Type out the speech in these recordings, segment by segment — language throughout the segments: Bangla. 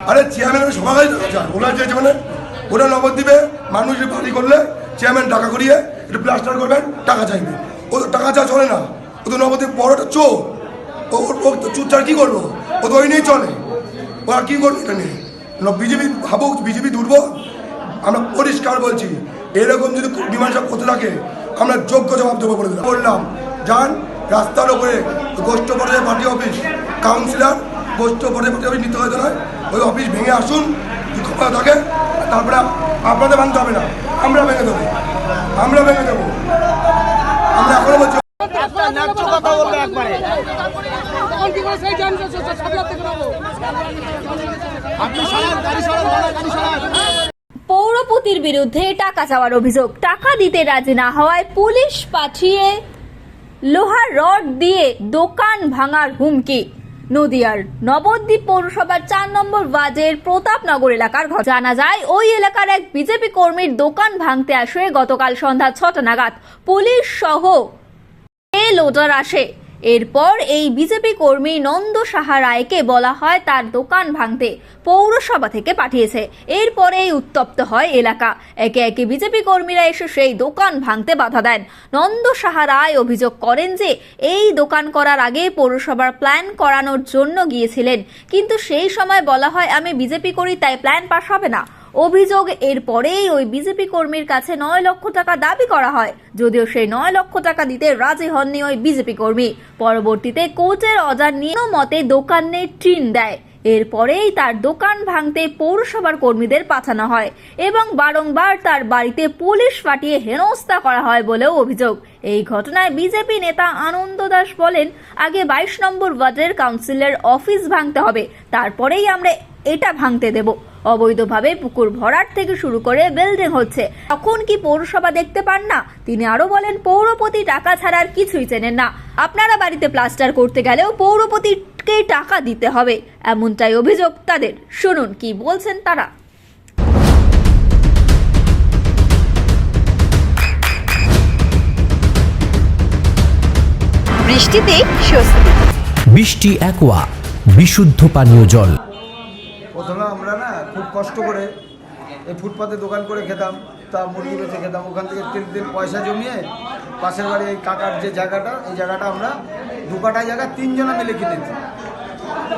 আরে চেয়ারম্যান সবাই ওরা চেয়েছে মানে ওরা নবদ্বীপে মানুষের বাড়ি করলে চেয়ারম্যান টাকা করিয়ে একটু প্লাস্টার করবেন, টাকা চাইবে। ও তো টাকা চা চলে না, ও তো নবদ্বীপ বড়টা চোর। ও ও তো চুপচাপ কী করব? ও তো ওই নিয়েই চলে। ও আর কী করবে এটা নিয়ে বিজেপি ভাবুক, বিজেপি দুর্বল। আমরা পরিষ্কার বলছি, এরকম যদি মীমাংসা করতে থাকে, আমরা যোগ্য জবাব দেবো বলে বললাম, যান, রাস্তার ওপরে গোষ্ঠ পর্যায়ে পার্টি অফিস, কাউন্সিলর গোষ্ঠ পর্যায়ে পার্টি অফিস নিতে নয় ওই অফিস ভেঙে আসুন ক্ষমতা থাকে? তারপরে আপনাদের ভাঙতে হবে না। আমরা ভেঙে দেবো। আমরা ভেঙে দেবো। আমরা এখনও বলছি পৌরপতির বিরুদ্ধে টাকা চাওয়ার অভিযোগ। টাকা দিতে রাজি না হওয়ায় পুলিশ পাঠিয়ে লোহার রড দিয়ে দোকান ভাঙার হুমকি। নদিয়ার নবদ্বীপ পৌরসভার চার নম্বর ওয়ার্ডের প্রতাপনগর এলাকার ঘটনা। জানা যায়, ওই এলাকার এক বিজেপি কর্মীর দোকান ভাঙতে আসে গতকাল সন্ধ্যা ছটা নাগাদ। পুলিশ সহ এ লোডার আসে। এরপর এই বিজেপি কর্মী নন্দ সাহা রায়কে বলা হয় তার দোকান ভাঙতে পৌরসভা থেকে পাঠিয়েছে। এরপরেই উত্তপ্ত হয় এলাকা। একে একে বিজেপি কর্মীরা এসে সেই দোকান ভাঙতে বাধা দেন। নন্দ সাহা রায় অভিযোগ করেন যে, এই দোকান করার আগে পৌরসভার প্ল্যান করানোর জন্য গিয়েছিলেন। কিন্তু সেই সময় বলা হয়, আমি বিজেপি করি, তাই প্ল্যান পাস হবে না। অভিযোগ, এরপরেই ওই বিজেপি কর্মীর কাছে নয় লক্ষ টাকা দাবি করা হয়। যদিও সেই নয় লক্ষ টাকা দিতে রাজি হননি ওই বিজেপি কর্মী। পরবর্তীতে কোচের অর্ডার নিয়ে মতে দোকানে ট্রিন দেয়। এরপরেই তার দোকান ভাঙতে পৌরসভার কর্মীদের পাঠানো হয় এবং বারংবার তার বাড়িতে পুলিশ পাঠিয়ে হেনস্থা করা হয় বলেও অভিযোগ। এই ঘটনায় বিজেপি নেতা আনন্দ দাস বলেন, আগে বাইশ নম্বর ওয়ার্ডের কাউন্সিলের অফিস ভাঙতে হবে, তারপরেই আমরা এটা ভাঙতে দেব। অবৈধভাবে পুকুর ভরাট থেকে শুরু করে বিল্ডিং হচ্ছে। তখন কি পৌরসভা দেখতে পান না? তিনি আরও বলেন, পৌরপতি টাকা ছাড়ার কিছুই চেনেন না। আপনারা বাড়িতে প্লাস্টার করতে গেলেও পৌরপতিকে টাকা দিতে হবে, এমনটাই অভিযোগ তাদের। শুনুন, কি বলছেন তারা? বৃষ্টিতে স্বস্তি। বৃষ্টি অ্যাকোয়া বিশুদ্ধ পানীয় জল। কষ্ট করে এই ফুটপাতে দোকান করে খেতাম, তা মুরগি বেঁচে খেতাম। ওখান থেকে তিন দিন পয়সা জমিয়ে পাশের বাড়ি এই কাকার যে জায়গাটা, এই জায়গাটা আমরা দু কাটা জায়গা তিনজনা মিলে কিনেছি।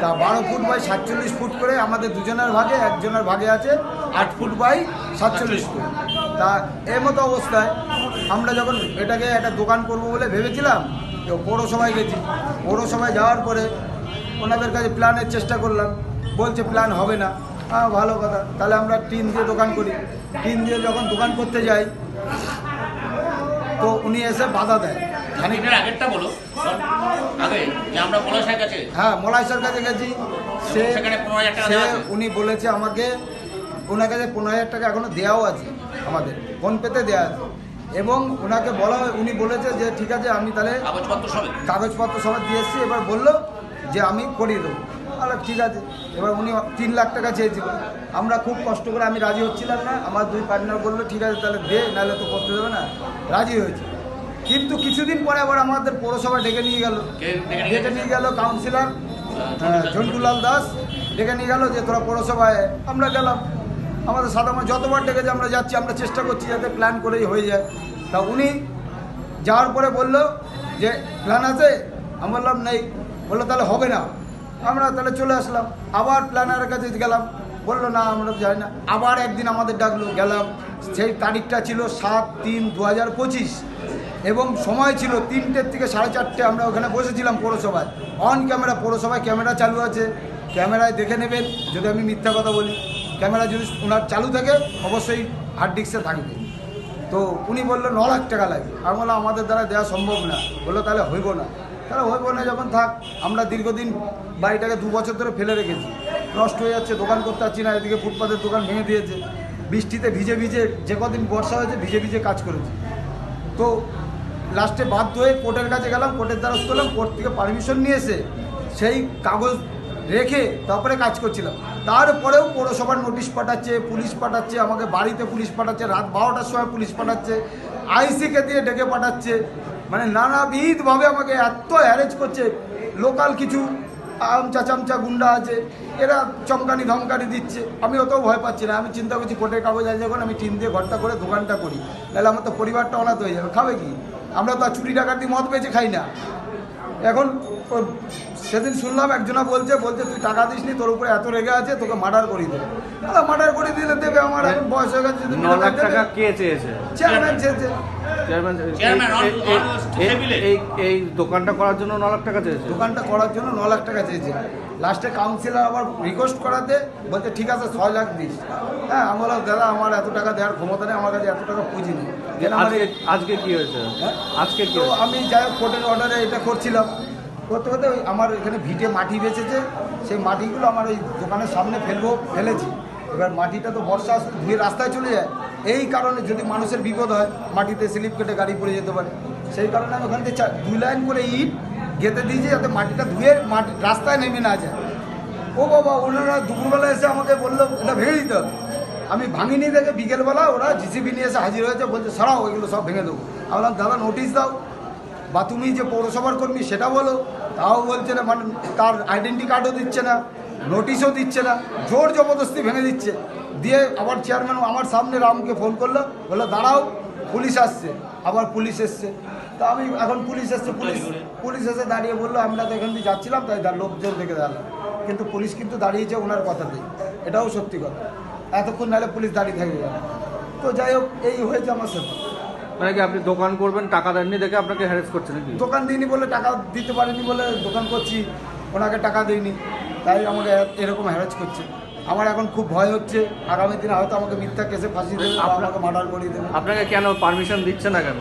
তা বারো ফুট বাই সাতচল্লিশ ফুট করে আমাদের দুজনের ভাগে, একজনের ভাগে আছে আট ফুট বাই সাতচল্লিশ ফুট। তা এর মতো অবস্থায় আমরা যখন এটাকে একটা দোকান করব বলে ভেবেছিলাম তো পৌরসভায় গেছি। পৌরসভায় যাওয়ার পরে ওনাদের কাছে প্ল্যানের চেষ্টা করলাম। বলছে প্ল্যান হবে না। হ্যাঁ ভালো কথা। তাহলে আমরা টিন দিয়ে দোকান করি। টিন দিয়ে যখন দোকান করতে যাই তো উনি এসে বাধা দেয়। আগেরটা বলো। আগে যে আমরা পলাশের কাছে হ্যাঁ মলাইসার কাছে গেছি। সে সেখানে 15,000 টাকা সে উনি বলেছে আমাকে ওনার কাছে পনেরো হাজার টাকা এখনও দেওয়াও আছে আমাদের। ফোনপেতে দেওয়া আছে। এবং ওনাকে বলা হয় উনি বলেছে যে ঠিক আছে আমি তাহলে কাগজপত্র সবে কাগজপত্র সবাই দিয়ে এসেছি। এবার বলল যে আমি করিয়ে দেবো। আরে ঠিক আছে। এবার উনি তিন লাখ টাকা চেয়েছিল। আমরা খুব কষ্ট করে আমি রাজি হচ্ছিলাম না। আমার দুই পার্টনার বলল ঠিক আছে তাহলে দে নাহলে তো করতে দেবে না। রাজি হয়েছে। কিন্তু কিছুদিন পরে আবার আমাদের পৌরসভা ডেকে নিয়ে গেল। ডেকে নিয়ে ডেকে নিয়ে গেল কাউন্সিলর ঝন্টুলাল দাস। ডেকে নিয়ে গেল যে তোরা পৌরসভায় আমরা গেলাম। আমাদের সাধারণ যতবার ডেকেছে আমরা যাচ্ছি আমরা চেষ্টা করছি যাতে প্ল্যান করেই হয়ে যায়। তা উনি যাওয়ার পরে বলল যে প্ল্যান আছে? আমি বললাম নেই। বলল তাহলে হবে না। আমরা তাহলে চলে আসলাম। আবার প্ল্যানারের কাছে গেলাম। বলল, না, আমরা যাই না। আবার একদিন আমাদের ডাকলো, গেলাম। সেই তারিখটা ছিল সাত তিন দু এবং সময় ছিল তিনটের থেকে সাড়ে চারটে। আমরা ওখানে বসেছিলাম পৌরসভায়। অন ক্যামেরা পৌরসভায় ক্যামেরা চালু আছে। ক্যামেরায় দেখে নেবেন। যদি আমি মিথ্যা কথা বলি, ক্যামেরা যদি ওনার চালু থাকে, অবশ্যই হার্ড ডিস্কে থাকবে। তো উনি বলল, ন লাখ টাকা লাগবে। আমি বললাম, আমাদের দ্বারা দেওয়া সম্ভব না। বলল, তাহলে হইব না। তাহলে হইব না, যখন থাক, আমরা দীর্ঘদিন বাড়িটাকে দু বছর ধরে ফেলে রেখেছি। নষ্ট হয়ে যাচ্ছে, দোকান করতে পারছি না, এদিকে ফুটপাতের দোকান ভেঙে দিয়েছে। বৃষ্টিতে ভিজে ভিজে, যে কদিন বর্ষা হয়েছে, ভিজে ভিজে কাজ করেছি। তো লাস্টে বাধ্য হয়ে কোর্টের কাছে গেলাম, কোর্টের দ্বারস্থ হলাম, কোর্ট থেকে পারমিশন নিয়ে এসে সেই কাগজ রেখে তারপরে কাজ করছিলাম। তারপরেও পৌরসভার নোটিশ পাঠাচ্ছে, পুলিশ পাঠাচ্ছে, আমাকে বাড়িতে পুলিশ পাঠাচ্ছে, রাত বারোটার সময় পুলিশ পাঠাচ্ছে, আইসিকে দিয়ে ডেকে পাঠাচ্ছে। মানে নানাবিধভাবে আমাকে এত অ্যারেঞ্জ করছে। লোকাল কিছু আমচা চামচা গুন্ডা আছে, এরা চমকানি ধমকানি দিচ্ছে। আমি অতও ভয় পাচ্ছি না, আমি চিন্তা করছি কোর্টের কাগজ আছে যখন আমি টিন দিয়ে ঘরটা করে দোকানটা করি। তাহলে আমার তো পরিবারটা অনাথ হয়ে যাবে, খাবে কি? আমরা তো আর চুরি ডাকাতি মদ বেঁচে খাই না। এখন সেদিন শুনলাম একজনা বলছে বলছে তুই টাকা দিস নি তোর উপরে এত রেগে আছে তোকে মার্ডার করে দেবে। দাদা মার্ডার করে দিলে দেবে আমার এখন বয়স হয়ে গেছে ন লাখ টাকা কে চেয়েছে? চেয়ারম্যান চেয়েছে। এই দোকানটা করার জন্য ন লাখ টাকা চেয়েছে? দোকানটা করার জন্য ন লাখ টাকা চেয়েছে। লাস্টে কাউন্সিলর আবার রিকোয়েস্ট করাতে বলছে ঠিক আছে ছয় লাখ দিস। হ্যাঁ আমি বললাম দাদা আমার এত টাকা দেওয়ার ক্ষমতা নেই আমার কাছে এত টাকা পুঁজি নেই। আজকে আজকে কি হয়েছে? হ্যাঁ? আজকে কি তো আমি যাই হোক কোর্টের অর্ডারে এটা করছিলাম। করতে করতে ওই আমার এখানে ভিটে মাটি বেঁচেছে। সেই মাটিগুলো আমার ওই দোকানের সামনে ফেলব ফেলেছি। এবার মাটিটা তো বর্ষা ধুয়ে রাস্তায় চলে যায়। এই কারণে যদি মানুষের বিপদ হয় মাটিতে স্লিপ কেটে গাড়ি পড়ে যেতে পারে। সেই কারণে আমি ওখান থেকে দুই লাইন করে ইট গেঁথে দিয়েছি যাতে মাটিটা ধুয়ে মাটি রাস্তায় নেমে না যায়। ও বাবা, ওনারা দুপুরবেলা এসে আমাকে বলল, এটা ভেঙে দিতে হবে। আমি ভাঙিনি দেখে বিকেলবেলা ওরা জিসিবি নিয়ে এসে হাজির হয়েছে, বলছে, সরাও ওইগুলো সব ভেঙে দেবো। আমি বললাম, দাদা নোটিশ দাও। বা তুমি যে পৌরসভার কর্মী, সেটা বলো। তাও বলছে না মানে তার আইডেন্টি কার্ডও দিচ্ছে না নোটিশও দিচ্ছে না, জোর জবরদস্তি ভেঙে দিচ্ছে। দিয়ে আবার চেয়ারম্যান আমার সামনে রামকে ফোন করল, বলল, দাঁড়াও, পুলিশ আসছে। আবার পুলিশ এসছে। তা আমি এখন পুলিশ এসছে পুলিশ পুলিশ এসে দাঁড়িয়ে বলল আমরা তো এখান দিয়ে যাচ্ছিলাম তাই দা- লোকজন দেখে দাঁড়ালাম কিন্তু পুলিশ কিন্তু দাঁড়িয়েছে ওনার কথাতেই এটাও সত্যি কথা। এতক্ষণ নাহলে পুলিশ দাঁড়িয়ে থাকবে। তো যাই হোক এই হয়েছে আমার সাথে মানে কি আপনি দোকান করবেন টাকা দেননি দেখে আপনাকে হ্যারেস করছে নাকি? দোকান দিইনি বলে টাকা দিতে পারিনি বলে দোকান করছি ওনাকে টাকা দিইনি। তাই আমাকে এরকম হ্যারাস করছে। আমার এখন খুব ভয় হচ্ছে। আগামী দিনে হয়তো আমাকে মিথ্যা কেসে ফাঁসি দেবে আপনাকে মার্ডার করিয়ে দেবে। আপনাকে কেন পারমিশন দিচ্ছে না কেন?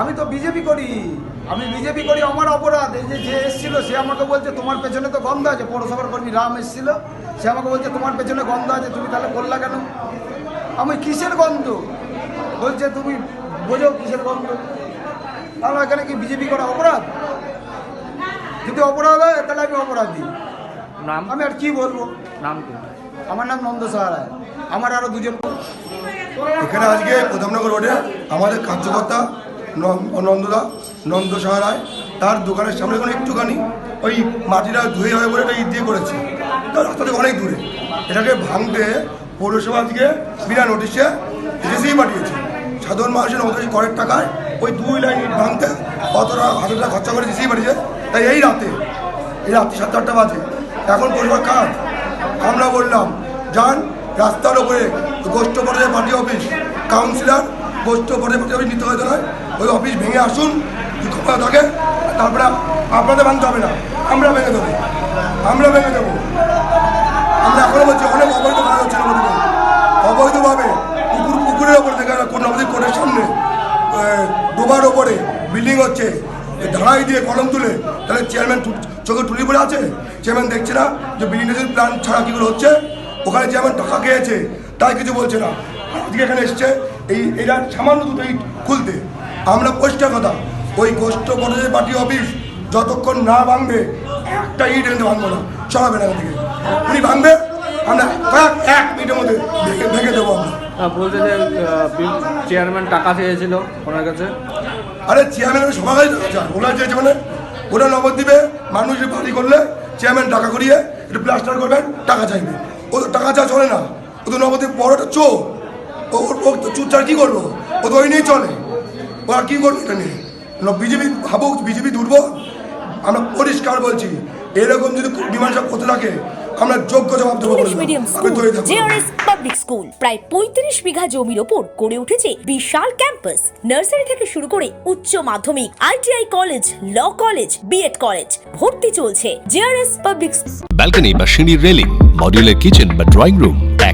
আমি তো বিজেপি করি। আমি বিজেপি করি আমার অপরাধ। এই যে যে এসেছিল সে আমাকে বলছে তোমার পেছনে তো গন্ধ আছে। পৌরসভার কর্মী রাম এসেছিল। সে আমাকে বলছে তোমার পেছনে গন্ধ আছে তুমি তাহলে করলা কেন? আমি কিসের গন্ধ? বলছে তুমি বোঝো কিসের গন্ধ? তাহলে এখানে কি বিজেপি করা অপরাধ? যদি অপরাধ হয় তাহলে আমি অপরাধী। নাম? আমি আর কি বলব? নাম আমার নাম নন্দ সাহারায় আমার আরও দুজন। এখানে আজকে প্রধাননগর রোডে আমাদের কার্যকর্তা নন্দদা নন্দ সাহারায় তার দোকানের সামনে এখন একটুখানি ওই মাটিটা ধুয়ে হবে বলে এটা ইট দিয়ে করেছে, তার রাস্তা থেকে অনেক দূরে। এটাকে ভাঙতে পৌরসভা আজকে বিনা নোটিশে এজেন্সি পাঠিয়েছে। সাধারণ মানুষের নৌকারি করের টাকায় ওই দুই লাইন ইট ভাঙতে কত টাকা হাজার টাকা খরচা করে এজেন্সি পাঠিয়েছে। তাই এই রাতে, এই রাত্রি সাতটা আটটা বাজে, এখন পরিবার কাজ। আমরা বললাম, যান, রাস্তার ওপরে গোষ্ঠ পর্যায়ে পার্টি অফিস, কাউন্সিলর গোষ্ঠ পর্যায়ে পার্টি অফিস নিতে নয় ওই অফিস ভেঙে আসুন ক্ষমতা থাকে তারপরে আপনাদের ভাঙতে হবে না। আমরা ভেঙে দেবো। আমরা ভেঙে দেবো। আমরা এখনও বলছি অনেক অবৈধ কাজ হচ্ছে নবদ্বীপে অবৈধভাবে পুকুর, পুকুরের ওপরে থেকে নবদ্বীপ কোর্টের সামনে ডোবার ওপরে বিল্ডিং হচ্ছে ঢালাই দিয়ে কলম তুলে, তাহলে চেয়ারম্যান চোখে টুলি পড়ে আছে? চেয়ারম্যান দেখছে না যে বিল্ডিংটা যদি প্ল্যান ছাড়া কী করে হচ্ছে? ওখানে চেয়ারম্যান টাকা খেয়েছে, তাই কিছু বলছে না। আজকে এখানে এসছে, এই এটা সামান্য দুটো খুলতে। আমরা পরিষ্কার কথা। ওই গোষ্ঠ পর্যায়ে পার্টি অফিস যতক্ষণ না ভাঙবে একটা ইট এনে ভাঙবো না। চলাবে না থেকে উনি ভাঙবে আমরা কয়েক এক মিনিটের মধ্যে ভেঙে ভেঙে দেবো আমরা। বলছে যে চেয়ারম্যান টাকা চেয়েছিল ওনার কাছে। আরে চেয়ারম্যান কাছে টাকা চায় ওরা চেয়েছে মানে? ওরা নবদ্বীপে মানুষ বাড়ি করলে চেয়ারম্যান টাকা করিয়ে একটু প্লাস্টার করবেন টাকা চাইবে। ও তো টাকা চা চলে না। ও তো নবদ্বীপ বড়টা চোর। ও ও- ও তো চুর কী করব? ও তো ওই নিয়েই চলে। ও আর কী করবে এটা নিয়ে? বিজেপি ভাবুক বিজেপি দুর্বল। আমরা পরিষ্কার বলছি এরকম যদি ডিমান্ড সব করতে থাকে আমরা যোগ্য জবাব দেবো জেআরএস পাবলিক স্কুল প্রায় পঁয়ত্রিশ বিঘা জমির ওপর গড়ে উঠেছে বিশাল ক্যাম্পাস। নার্সারি থেকে শুরু করে উচ্চ মাধ্যমিক ITI college law college BEd college ভর্তি চলছে জেআরএস পাবলিক ব্যালকনি বা সিঁড়ির রেলিং মডিউলার কিচেন বা ড্রয়িং রুম।